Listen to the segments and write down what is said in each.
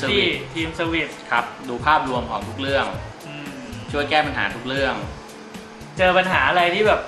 ทีมพิตเซอร์วิตี้สทีมเซอร์วิสครับ ดูภาพรวมของทุกเรื่องอืมช่วยแก้ปัญหาทุกเรื่อง เจอปัญหาอะไรที่แบบ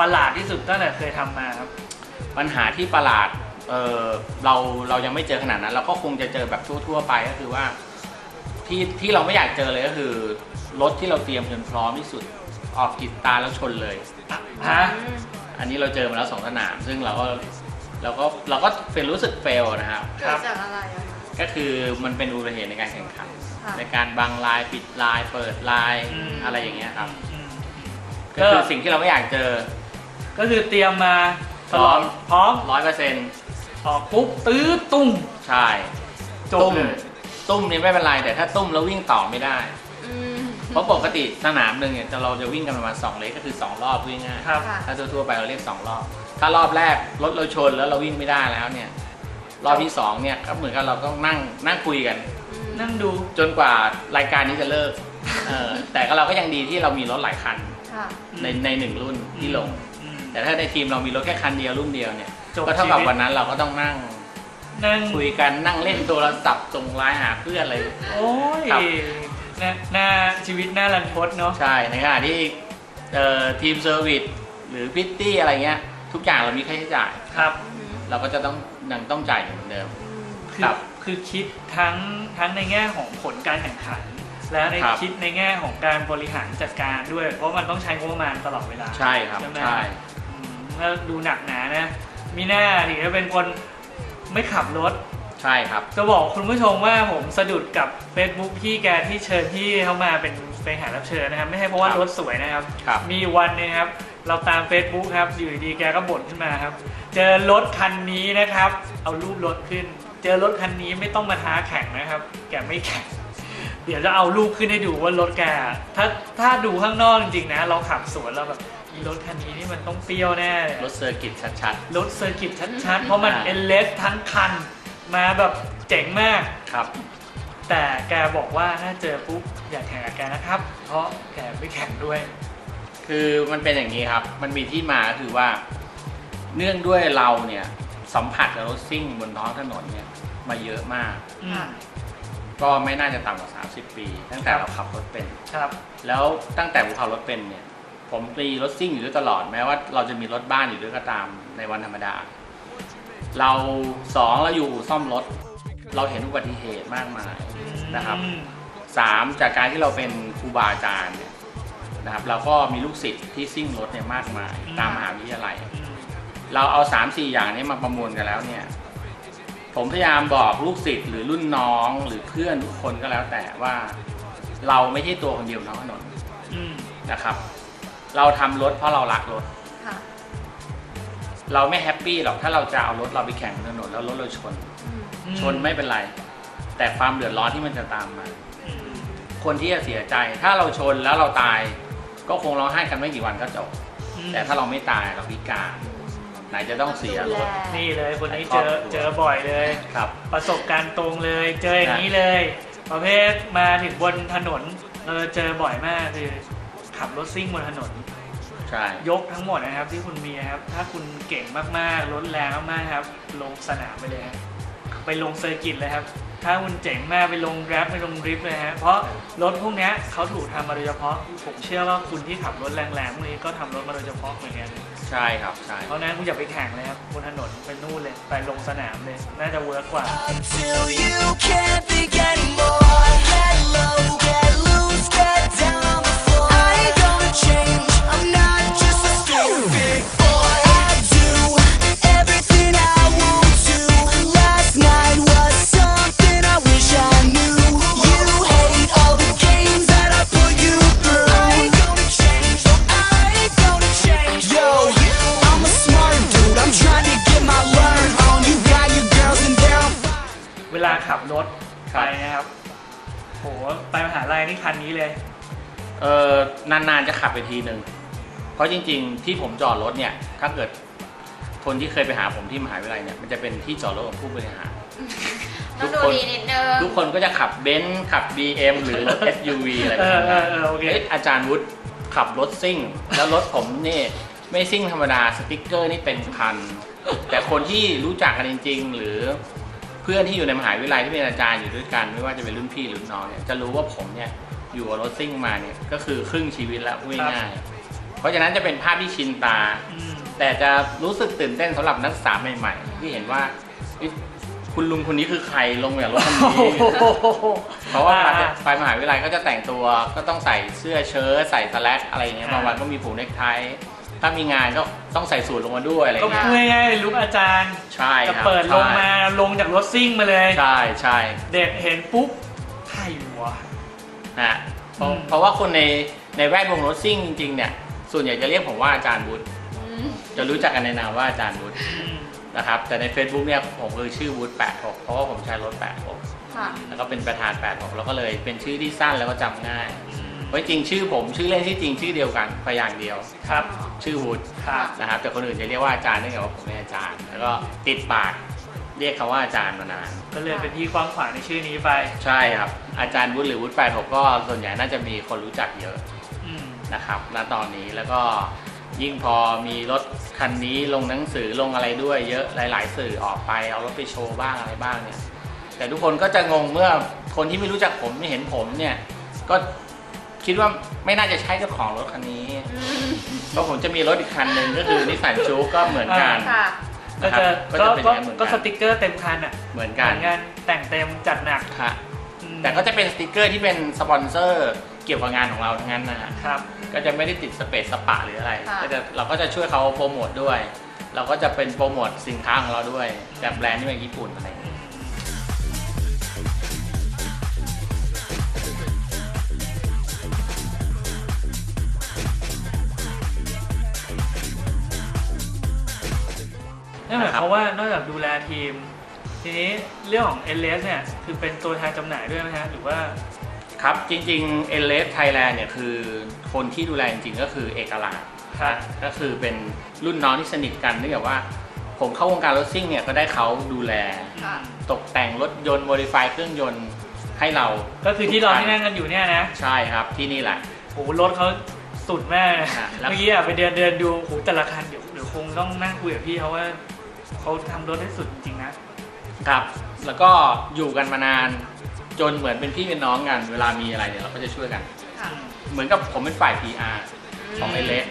ประหลาดที่สุดตั้งแต่เคยทำมาครับ ปัญหาที่ประหลาดเออเราเรายังไม่เจอขนาดนั้น เราก็คงจะเจอแบบทั่วๆไปก็คือว่าที่ที่เราไม่อยากเจอเลยก็คือรถที่เราเตรียมจนพร้อมที่สุดออกกิดตาแล้วชนเลยฮะอันนี้เราเจอมาแล้วสองสนาม ซึ่งเราก็เราก็เราก็เป็นรู้สึกเฟลนะครับเกิดจากอะไรอะคะ ก็คือมันเป็นอุบัติเหตุในการแข่งขัน ค่ะในการบังลายปิดลาย เปิดลายอืม อะไรอย่างเงี้ยครับอืมก็คือสิ่งที่เราไม่อยากเจอ ก็คือเตรียมมาตลอดพร้อมร้อยเปอร์เซ็นต์ออกปุ๊บตื้อตุ้มใช่ จบตุ้ม เลยตุ้มนี่ไม่เป็นไร แต่ถ้าตุ้มแล้ววิ่งต่อไม่ได้ อืมเพราะปกติสนามหนึ่งเนี่ยเราจะวิ่งกันประมาณ2เลกก็คือ 2 รอบวิ่งง่ายครับ ค่ะ ถ้าทั่วๆไปเราเรียก 2 รอบ ถ้ารอบแรกรถเราชนแล้วเราวิ่งไม่ได้แล้วเนี่ย รอบที่2เนี่ยก็เหมือนกับเราต้องนั่งนั่งคุยกันอืมนั่งดูจนกว่ารายการนี้จะเลิกเออแต่ก็เราก็ยังดีที่เรามีรถหลายคันค่ะ ในในหนึ่งรุ่นที่ลง อืมแต่ถ้าในทีมเรามีรถแค่คันเดียวรุ่นเดียวเนี่ยจบก็เท่ากับชีวิตวันนั้นเราก็ต้องนั่งนั่งคุยกันนั่งเล่นโทรศัพท์ส่งไลน์หาเพื่อนอะไร โอ้ยครับหน้าหน้าชีวิตหน้ารันทดเนาะ ใช่ในขณะที่เอ่อทีมเซอร์วิสหรือพิตตี้อะไรเงี้ย ทุกอย่างเรามีค่าใช้จ่าย ครับอืมเราก็จะต้อง ยังต้องจ่ายอยู่เหมือนเดิมอืมคือครับคือคิดทั้งทั้งในแง่ของผลการแข่งขัน และในครับ คิดในแง่ของการบริหารจัดการด้วย เพราะมันต้องใช้งบประมาณตลอดเวลา ใช่ครับ ใช่ไหม ใช่ อืมแล้วดูหนักหนานะมีหน้าถึงจะเป็นคนไม่ขับรถ ใช่ครับ จะบอกคุณผู้ชมว่าผมสะดุดกับ Facebook พี่แกที่เชิญพี่เข้ามาเป็นเป็นแขกรับเชิญนะครับ ไม่ใช่เพราะว่าครับรถสวยนะครับ ครับ มีอยู่วันหนึงครับ เราตาม Facebook ครับ อยู่ดีๆแกก็บ่นขึ้นมาครับ เจอรถคันนี้นะครับ เอารูปรถขึ้น เจอรถคันนี้ไม่ต้องมาท้าแข่งนะครับ แกไม่แข่ง เดี๋ยวจะเอารูปขึ้นให้ดูว่ารถแก ถ้าถ้าดูข้างนอกจริงๆนะ เราขับสวนเราแบบอีรถคันนี้นี่มันต้องเปรี้ยวแน่เลยรถเซอร์กิตชัดรถเซอร์กิตชัดๆ เพราะมันอ่าเอเลสทั้งคัน มาแบบเจ๋งมาก ๆ ครับ แต่แกบอกว่าถ้าเจอปุ๊บอย่าแข่งกับแกนะครับ เพราะแกไม่แข่งด้วย คือมันเป็นอย่างนี้ครับ มันมีที่มาก็คือว่า เนื่องด้วยเราเนี่ยสัมผัสกับรถซิ่งบนท้องถนนเนี่ยมาเยอะมากอืมก็ไม่น่าจะต่ำกว่า 30 ปี ตั้งแต่ครับเราขับรถเป็น ครับ แล้วตั้งแต่ผมขับรถเป็นเนี่ย ผมตีรถซิ่งอยู่ด้วยตลอดแม้ว่าเราจะมีรถบ้านอยู่ด้วยก็ตามในวันธรรมดา เราสองเราอยู่ซ่อมรถ เราเห็นอุบัติเหตุมากมายนะครับอืมสามจากการที่เราเป็นครูบาอาจารย์เนี่ย นะครับเราก็มีลูกศิษย์ที่ซิ่งรถเนี่ยมากมายตามมหาวิทยาลัยอืมเราเอา3ามสี่อย่างนี้มาประมวลกันแล้วเนี่ยผมพยายามบอกลูกศิษย์หรือรุ่นน้องหรือเพื่อนทุกคนก็แล้วแต่ว่า เราไม่ใช่ตัวคนเดียวบนท้องถนนอืมนะครับ เราทำรถเพราะเรารักรถค่ะเราไม่แฮปปี้หรอกถ้าเราจะเอารถเราไปแข่งบนถนนแล้วรถเราชนอืมชนไม่เป็นไร แต่ความเดือดร้อนที่มันจะตามมาอืมคนที่จะเสียใจถ้าเราชนแล้วเราตาย ก็คงร้องไห้กันไม่กี่วันก็จบอืมแต่ถ้าเราไม่ตายเราพิการ ไหนจะต้องเสียรถ นี่เลยคนนี้ครเจอบอครัวเจอบ่อยเลยครับ ประสบการณ์ตรงเลย เจออย่างนี้เลย ประเภทมาถึงบนถนนเราจะเจอบ่อยมากคือขับรถซิ่งบนถนนใช่ยกทั้งหมดนะครับที่คุณมีนะครับ ถ้าคุณเก่งมากๆรถแรงมากๆครับ ลงสนามไปเลยครับไปลงเซอร์กิตเลยครับ ถ้าคุณเจ๋งมากไปลงแกร็บไปลงดริฟต์เลยฮะ เพราะรถพวกเนี้ยเขาถูกทำมาโดยเฉพาะ ผมเชื่อว่าคุณที่ขับรถแรงๆพวกนี้ก็ทำรถมาโดยเฉพาะเหมือนกัน ใช่ครับ ใช่ เพราะฉะนั้นคุณอย่าไปแข่งเลยครับบนถนนไปนู่นเลย ไปลงสนามเลย น่าจะเวิร์กกว่า ไปทีหนึ่งเพราะจริง ๆ ที่ผมจอดรถเนี่ยถ้าเกิดคนที่เคยไปหาผมที่มหาวิทยาลัยเนี่ยมันจะเป็นที่จอดรถของผู้บริหาร ต้องดูดีนิดนึงทุกคนก็จะขับเบนซ์ขับ BM หรือรถ SUV อะไรเอแบบอนี้เออเออโอเคเอ๊ะอาจารย์วุฒิขับรถซิ่ง แล้วรถผมนี่ไม่ซิ่งธรรมดาสติกเกอร์นี่เป็นพัน แต่คนที่รู้จักกันจริง ๆ หรือเพื่อนที่อยู่ในมหาวิทยาลัยที่เป็นอาจารย์อยู่ด้วยกัน ไม่ว่าจะเป็นรุ่นพี่หรือรุ่นน้องเนี่ยจะรู้ว่าผมเนี่ย อยู่กับรถซิ่งมาเนี่ยก็คือครึ่งชีวิตแล้วพูดง่ายๆเพราะฉะนั้นจะเป็นภาพที่ชินตาอืมแต่จะรู้สึกตื่นเต้นสำหรับนักศึกษาใหม่ๆ ที่เห็นว่าเอ๊ะคุณลุงคนนี้คือใครลงจากรถคันโอ้นี้โหเพราะว่าอ่าไปมหาวิทยาลัยก็จะแต่งตัวก็ต้องใส่เสื้อเชิ้ตใส่สแลกอะไรอย่างเงี้ยอ่าบางวันก็มีผูกเนคไทถ้ามีงานก็ต้องใส่สูทลงมาด้วยอะไรก็เงี้ยพูดง่ายๆลุกอาจารย์ ใช่จะครับเปิดลงมาลงจากรถซิ่งมาเลย ใช่ใช่เด็กเห็นปุ๊บใครวะ ฮะเพราะอืมเพราะว่าคนในในแวดวงรถซิ่งจริงๆเนี่ยส่วนใหญ่จะเรียกผมว่าอาจารย์วุฒิอืมจะรู้จักกันในนามว่าอาจารย์วุฒิอืมนะครับ แต่ใน Facebook เนี่ยผมคือชื่อวุฒิ86 เพราะว่าผมใช้รถ 86ค่ะแล้วก็เป็นประธาน 86 แล้วก็เลยเป็นชื่อที่สั้นแล้วก็จำง่ายไว้จริงชื่อผมชื่อเล่นที่จริงชื่อเดียวกันพยางค์เดียวครับ ชื่อวุฒิครับนะครับ แต่คนอื่นจะเรียกว่าอาจารย์เนื่องจากว่าผมเป็นอาจารย์ แล้วก็ติดปากเรียกเขาว่าอาจารย์มานานก็เลยเป็นที่กว้างขวางในชื่อนี้ไป ใช่ครับ อาจารย์วุฒิหรือวุฒิ86ก็ส่วนใหญ่น่าจะมีคนรู้จักเยอะอืมนะครับณตอนนี้แล้วก็ยิ่งพอมีรถคันนี้ลงหนังสือลงอะไรด้วยเยอะหลาย ๆ สื่อออกไปเอารถไปโชว์บ้างอะไรบ้างเนี่ย แต่ทุกคนก็จะงงเมื่อคนที่ไม่รู้จักผมไม่เห็นผมเนี่ย ก็คิดว่าไม่น่าจะใช่เจ้าของรถคันนี้อืมเพราะผมจะมีรถอีกคันหนึ่งก็คือนิสสันจูก็เหมือนกันค่ะ ก็จะก็ก็จะเป็นอก็ย่างนั้นเหมือนกันก็สติกเกอร์เต็มคันอะเหมือนเหกันมือนกันแต่งเต็มจัดหนักค่ะอืม แต่ก็จะเป็นสติกเกอร์ที่เป็นสปอนเซอร์เกี่ยวกับงานของเราทั้งนั้นนะฮะครับ ก็จะไม่ได้ติดสเปซสปะหรืออะไรค่ะ ก็จะเราก็จะช่วยเขาโปรโมทด้วย เราก็จะเป็นโปรโมทสินค้าของเราด้วยแบบแบรนด์ที่เป็นญี่ปุ่นอะไรอย่างเงี้ยนั่นหมายความว่านอกจากดูแลทีม ทีนี้เรื่องของ LS เนี่ยคือเป็นตัวแทนจำหน่ายด้วยไหมฮะหรือว่า ครับจริงๆ l อ Thailand เนี่ยคือคนที่ดูแลจริงๆก็คือเอกลาชครับก็คือเป็นรุ่นน้องที่สนิทกันเนื่องจากว่า ผมเข้าวงการรถซิ่งเนี่ยก็ได้เขาดูแล ค่ะ ตกแต่งรถยนต์ modify เครื่องยนต์ให้เราก็คือที่เราทุที่คันั่งกันอยู่เนี่ยนะใช่ครับที่นี่แหละ โอ้โหรถเขาสุดมากนะฮะแล้ว เมื่อกี้อะไปเดินเดินดูโอ้โหแต่ละคันเดี๋ยวเดี๋ยวคงต้องนั่งคุยกับพี่เขาว่าเขาทำรถได้สุดจริงๆนะ ครับ แล้วก็อยู่กันมานานจนเหมือนเป็นพี่เป็นน้องกัน เวลามีอะไรเนี่ยเราก็จะช่วยกัน ค่ะ เหมือนกับผมเป็นฝ่าย PR ของเอเลส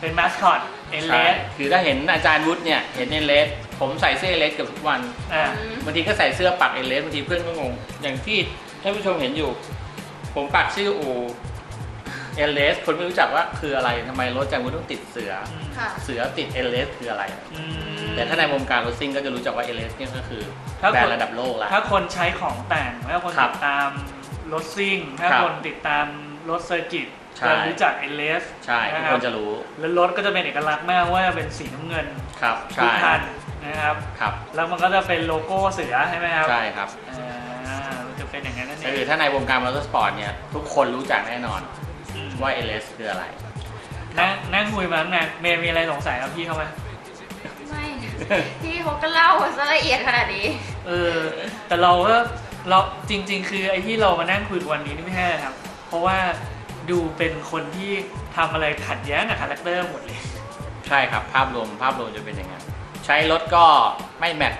เป็นมาสคอต LS ใช่คือถ้าเห็นอาจารย์วุฒิเนี่ยเห็นเอเลสผมใส่เสื้อเอเลสเกือบทุกวันอ่าอืมบางทีก็ใส่เสื้อปักเอเลสบางทีเพื่อนก็งงอย่างที่ท่านผู้ชมเห็นอยู่ ผมปักชื่ออู เอเลสคนไม่รู้จักว่าคืออะไรทำไมรถอาจารย์วุฒิต้องติดเสือ ค่ะ เสือติดเอเลสคืออะไร อืม แต่ถ้าในวงการรถซิ่งก็จะรู้จักว่าเอเลสเนี่ยก็คือถ้าแบรคนนด์ระดับโลกแล้วถ้าคนใช้ของแต่งถ้าคนครัติบดตามรถซิ่ง ถ้าครับคนติดตามรถเซอร์กิตใช่ จะรู้จัก LS ใช่ทุกนะคนจะรู้แล้วรถก็จะเป็นเอกลักษณ์มากว่าเป็นสีน้ำเงินครับทุใช่กคันนะครับ ครับแล้วมันก็จะเป็นโลโก้เสือใช่ไหมครับใช่ครับอ่ามันจะเป็นอย่างนั้นนั่นเอก็คืองถ้าในวงการมอเตอร์สปอร์ตเนี่ยทุกคนรู้จักแน่นอนม ว่า LS คืออะไร นั่งนั่งคุยมาตั้งนานเมย์มีอะไรสงสัยกับพี่เขาไหมไม่พี่เขาก็เล่าซะละเอียดขนาดนี้ เออ แต่เราก็เราจริง ๆ คือไอ้ที่เรามานั่งคุยกันวันนี้นี่ไม่ใช่ครับ เพราะว่าดูเป็นคนที่ทำอะไรขัดแย้งกับคาแรคเตอร์หมดเลย ใช่ครับ ภาพรวมภาพรวมจะเป็นอย่างนั้นใช้รถก็ไม่แมท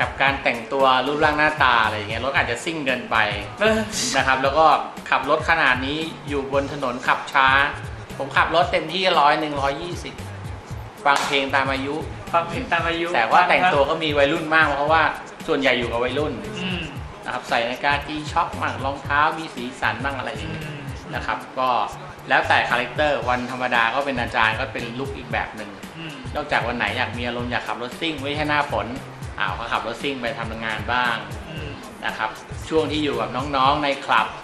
กับการแต่งตัวรูปร่างหน้าตาอะไรอย่างเงี้ยรถอาจจะซิ่งเกินไปเออนะครับ แล้วก็ ขับรถขนาดนี้อยู่บนถนนขับช้า ผมขับรถเต็มที่ร้อยหนึ่งร้อยยี่สิบฟังเพลงตามอายุ ฟังเพลงตามอายุแต่ว่าแต่งตัวก็มีวัยรุ่นมาก เพราะว่าส่วนใหญ่อยู่กับวัยรุ่นอืมนะครับใส่นาฬิกาจีช็อคมั่งรองเท้ามีสีสันบ้างอะไรอย่างอืเงี้ยมนะครับ ก็แล้วแต่คาแรคเตอร์วันธรรมดาก็เป็นอาจารย์ก็เป็นลุคอีกแบบหนึ่งอืมนอกจากวันไหนอยากมีอารมณ์อยากขับรถซิ่งไม่ใช่หน้าฝนอ้าวก็ขับรถซิ่งไปทำงานบ้างอืมนะครับ ช่วงที่อยู่กับน้องๆในคลับห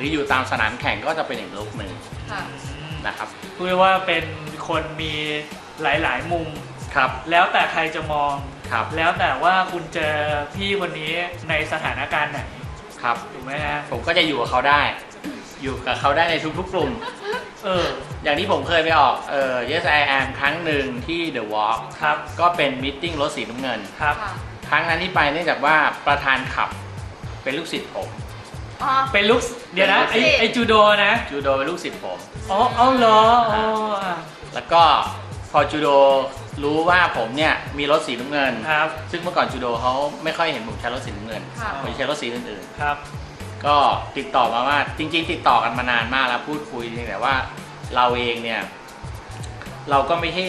รืออยู่ตามสนามแข่งก็จะเป็นอีกลุคหนึ่งค่ะนะครับพูดว่าเป็นคนมีหลาย ๆ มุม ครับ แล้วแต่ใครจะมอง ครับ แล้วแต่ว่าคุณเจอพี่คนนี้ในสถานการณ์ไหนครับ ถูกไหมฮะ ผมก็จะอยู่กับเขาได้ อยู่กับเขาได้ในทุกๆกลุ่ม เออ อย่างที่ผมเคยไปออกเอ่อ Yes I Am ครั้งหนึ่งที่ The Walk ครับ ก็เป็นมิทติ้งรถสีน้ำเงิน ครับ ค่ะครั้งนั้นที่ไปเนื่องจากว่าประธานขับเป็นลูกศิษย์ผม อ๋อ เป็นลุกเดี๋ยวนะไอเป็นลูกศิษย์ ไอจูโดนะจูโดเป็นลูกศิษย์ผม อ๋อเอาเหรออ๋ออะแล้วก็พอจูโดรู้ว่าผมเนี่ยมีรถสีน้ำเงิน ครับ ซึ่งเมื่อก่อนจูโดเขาไม่ค่อยเห็นผมใช้รถสีน้ำเงินค่ะ ผมใช้รถสีอื่นครับ ๆ ก็ติดต่อมาว่าจริง ๆ ติดต่อกันมานานมากแล้วพูดคุยเพียงแต่ว่าเราเองเนี่ย เราก็ไม่ใช่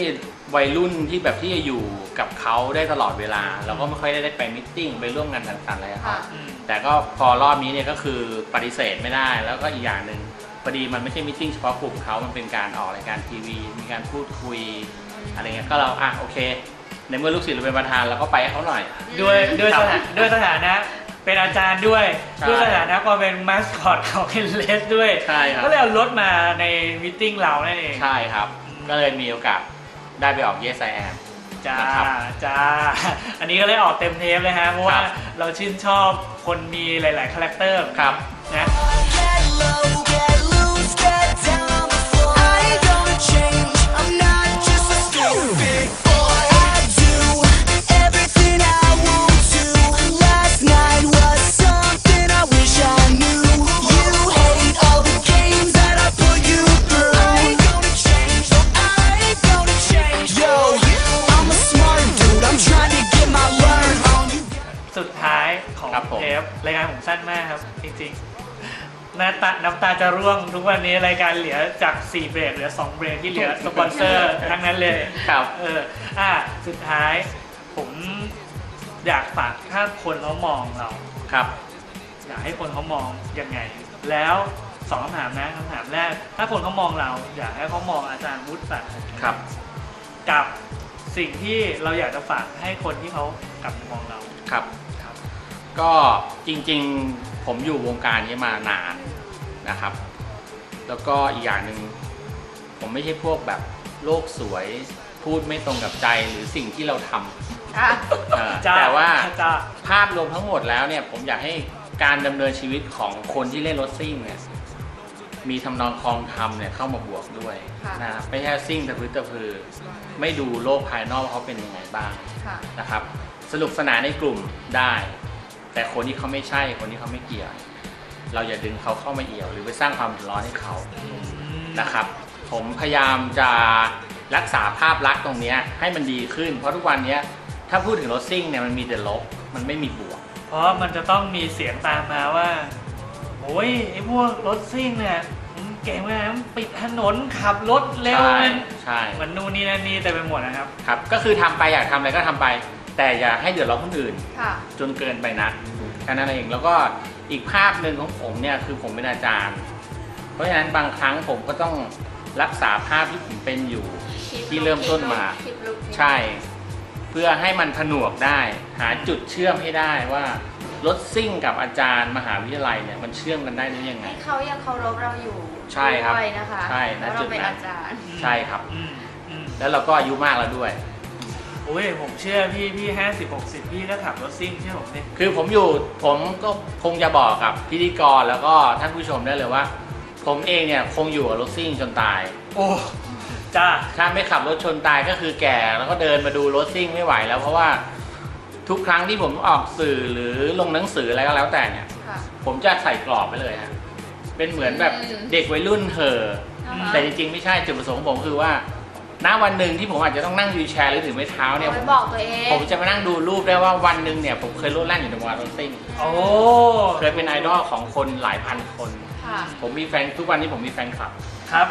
วัยรุ่นที่แบบที่จะอยู่กับเขาได้ตลอดเวลา เราก็ไม่ค่อยได้ไปมิทติ้งไปร่วมงานต่างๆอะไรกับเขา ค่ะ อืม แต่ก็พอรอบนี้เนี่ยก็คือปฏิเสธไม่ได้แล้วก็อีกอย่างหนึ่งพอดีมันไม่ใช่มิทติ้งเฉพาะกลุ่มเขามันเป็นการออกรายการทีวี มีการพูดคุยอะไรเงี้ยก็เราอะโอเค ในเมื่อลูกศิษย์เราเป็นประธานเราก็ไปให้เขาหน่อย ด้วยด้วยครัสบถาด้วยสถานะเป็นอาจารย์ด้วยใช่ด้วยสถานะความเป็นมาสคอตของเฮนเลสด้วย ใช่ครับ ก็เลยเอารถมาในมิทติ้งเรานั่นเอง ใช่ครับ ก็เลยมีโอกาสได้ไปออก Yes I Am จ้านะครับจ้า อันนี้ก็เลยออกเต็มเทปเลยฮะเพราะว่าครับ เราชื่นชอบคนมีหลาย ๆ คาแรคเตอร์ครับ นะ Get ำตาน้ำตาจะร่วงทุกวันนี้รายการเหลือจาก 4 เบรกเหลือ 2 เบรกที่เหลือสปอนเซอร์ทั้งนั้นเลยครับเอออะสุดท้ายผมอยากฝากถ้าคนเขามองเรา ครับ อยากให้คนเขามองยังไง แล้วสองคำถามนะคำถามแรก ถ้าคนเขามองเรา อยากให้เขามองอาจารย์วุฒิศักดิ์ครับ กับสิ่งที่เราอยากจะฝากให้คนที่เขากลับมามองเรา ครับครับก็จริงๆ ผมอยู่วงการนี้มานาน นะครับ แล้วก็อีกอย่างหนึ่งผมไม่ใช่พวกแบบโลกสวยพูดไม่ตรงกับใจหรือสิ่งที่เราทำค่ะเอ่อจ้าแต่ว่าจ้าภาพรวมทั้งหมดแล้วเนี่ยผมอยากให้การดำเนินชีวิตของคนที่เล่นรถซิ่งเนี่ยมีทำนองคลองธรรมเนี่ยเข้ามาบวกด้วยค่ะ นะครับไม่ใช่ซิ่งตะพื้ตะพือ ไม่ดูโลกภายนอกว่าเขาเป็นยังไงบ้าง ค่ะ นะครับสนุกสนานในกลุ่มได้ แต่คนที่เขาไม่ใช่คนที่เขาไม่เกี่ยว เราอย่าดึงเขาเข้ามาเอี่ยว หรือไปสร้างความเดือดร้อนให้เขานะครับ ผมพยายามจะรักษาภาพลักษณ์ตรงเนี้ยให้มันดีขึ้น เพราะทุกวันเนี้ยถ้าพูดถึงรถซิ่งเนี่ยมันมีแต่ลบมันไม่มีบวก เพราะมันจะต้องมีเสียงตามมาว่าโอ้ยไอ้พวกรถซิ่งเนี่ยมันเก่งมากนะมันปิดถนนขับรถเร็วใช่มันใช่มันนู่นนี่นั่นนี่แต่ไปหมดนะครับครับ ก็คือทำไปอยากทำอะไรก็ทำไป แต่อย่าให้เดือดร้อนคนอื่นค่ะจนเกินไปนักแค่นั้นเองแล้วก็ อีกภาพหนึ่งของผมเนี่ยคือผมเป็นอาจารย์ เพราะฉะนั้นบางครั้งผมก็ต้องรักษาภาพที่ผมเป็นอยู่ที่เริ่มต้นมาคลิปลุกใช่ เพื่อให้มันผนวกได้ หาจุดเชื่อมให้ได้ว่ารถซิ่งกับอาจารย์มหาวิทยาลัยเนี่ยมันเชื่อมกันได้หรือยังไงให้เขายังเคารพเราอยู่ใช่ครับด้วยนะคะใช่เพณราะจุเราดเป็นนั้นอาจารย์ใช่ครับอืมอืมแล้วเราก็อายุมากแล้วด้วยโอ้ยผมเชื่อพี่พี่ห้าสิบหกสิบพี่ก็ขับรถซิ่งเชื่อผมดิคือผมอยู่ผมก็คงจะบอกกับพิธีกรแล้วก็ท่านผู้ชมได้เลยว่า ผมเองเนี่ยคงอยู่กับรถซิ่งจนตาย โอ้จ้าถ้าไม่ขับรถชนตายก็คือแก่แล้วก็เดินมาดูรถซิ่งไม่ไหวแล้วเพราะว่าทุกครั้งที่ผมออกสื่อหรือลงหนังสืออะไรก็แล้วแต่เนี่ย ค่ะ ผมจะใส่กรอบไปเลยฮะเป็นเหมือนแบบอืม เด็กวัยรุ่นเห่ออ่าฮะแต่จริงๆไม่ใช่จุดประสงค์ของผมคือว่า ณวันหนึ่งที่ผมอาจจะต้องนั่งวีลแชร์หรือถือไม้เท้าเนี่ย เอาผไว้มบอกตัวเองผมจะมานั่งดูรูปได้ว่าวันหนึ่งเนี่ยผมเคยรถแล่นอยู่ในวงการรถซิ่งโอ้ เคยเป็นไอดอลของคนหลายพันคน ค่ะผมมีแฟนทุกวันนี้ผมมีแฟนคลับ ครับ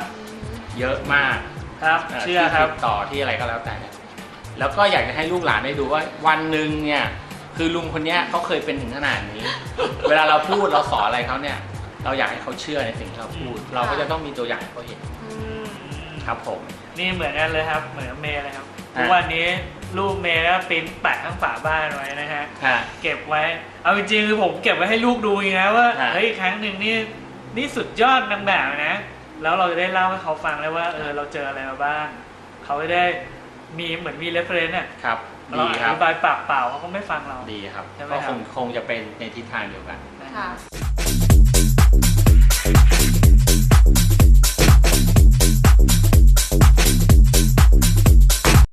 เยอะมากครับเชื่อครับที่ติดต่อที่อะไรก็แล้วแต่เนี่ยแล้วก็อยากจะให้ลูกหลานได้ดูว่าวันหนึ่งเนี่ยคือลุงคนเนี้ยเขาเคยเป็นถึงขนาดนี้ เวลาเราพูดเราสอนอะไรเขาเนี่ย เราอยากให้เขาเชื่อในสิ่งที่เราพูด เราก็จะต้องมีตัวอย่างให้เขาเห็นอืมครับผม นี่เหมือนกันเลยครับ เหมือนกับเมย์เลยครับอะ ทุกวันนี้รูปเมย์ก็ปริ้นแปะข้างฝาบ้านไว้นะฮะ ฮะ เก็บไว้ เอาจริงๆคือผมเก็บไว้ให้ลูกดูเองนะว่า ฮะ เฮ้ยครั้งหนึ่งนี่นี่สุดยอดนางแบบนะ แล้วเราจะได้เล่าให้เขาฟังได้ว่า เออเราเจออะไรมาบ้าง เขาจะได้มีเหมือนมีเรฟเฟรนซ์อะ ครับ เราดีอครับ ธิบายปากเปล่าเขาก็ไม่ฟังเรา ดีครับ ใช่ไหมก็ครัคบงคงจะเป็นในทิศทางเดียวกันค่ะ